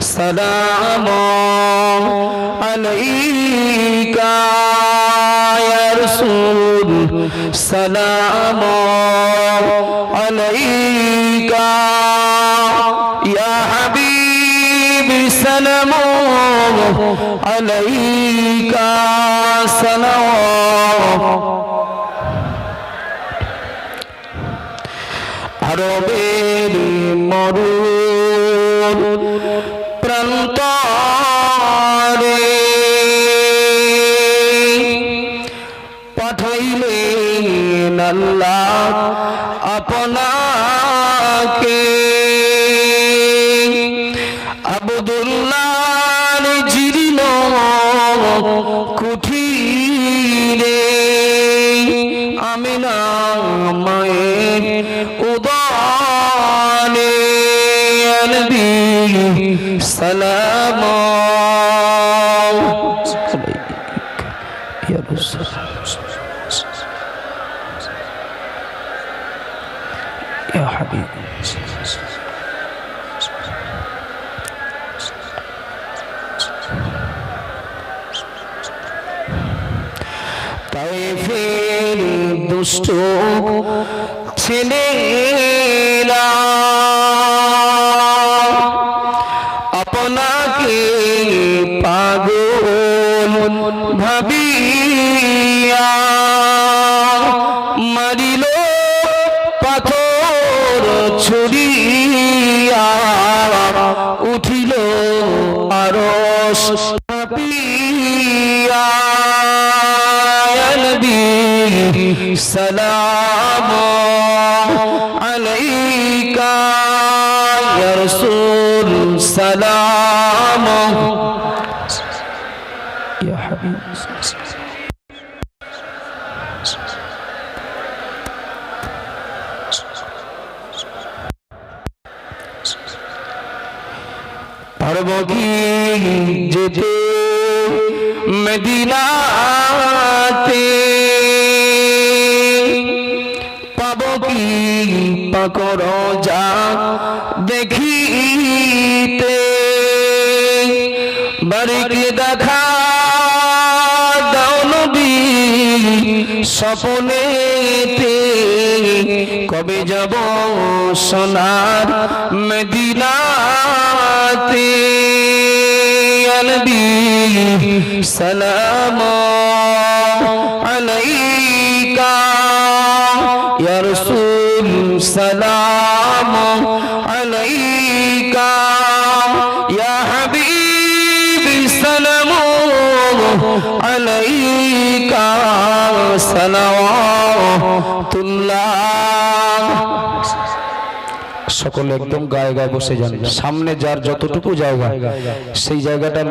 سلام عليك يا رسول سلام عليك يا حبيبي سلام عليك سلام আরবের মরুর প্রান্তরে পাঠাইলেন আল্লাহ আপনাকে। আবদুল্লাহ জীর্ণ কুঠিরে আমিনা মায়ের সালাম يا رسول يا حبيبي তাইফের দুষ্ট ছেলেরা ছুরিয়া উঠিল আরস নবী সালাম আলাইকা। ইয়া রাসূল সালাম। ইয়া হাবিব। পারব কি যেতে? মদিনাতে পাব কি পাকর যা দেখিতে? বাড়িকে দেখা দাও নবী স্বপনেতে। কবে যাব সোনার মদিনাতে? আলবি সালাম আলাইকা। ইয়া রাসূল সালাম আলাইকা। ইয়া হাবিবি সালাম আলাইকা। সকলে একদম গায়ে গায়ে বসে যান। সামনে যার যতটুকু জায়গা সেই জায়গাটা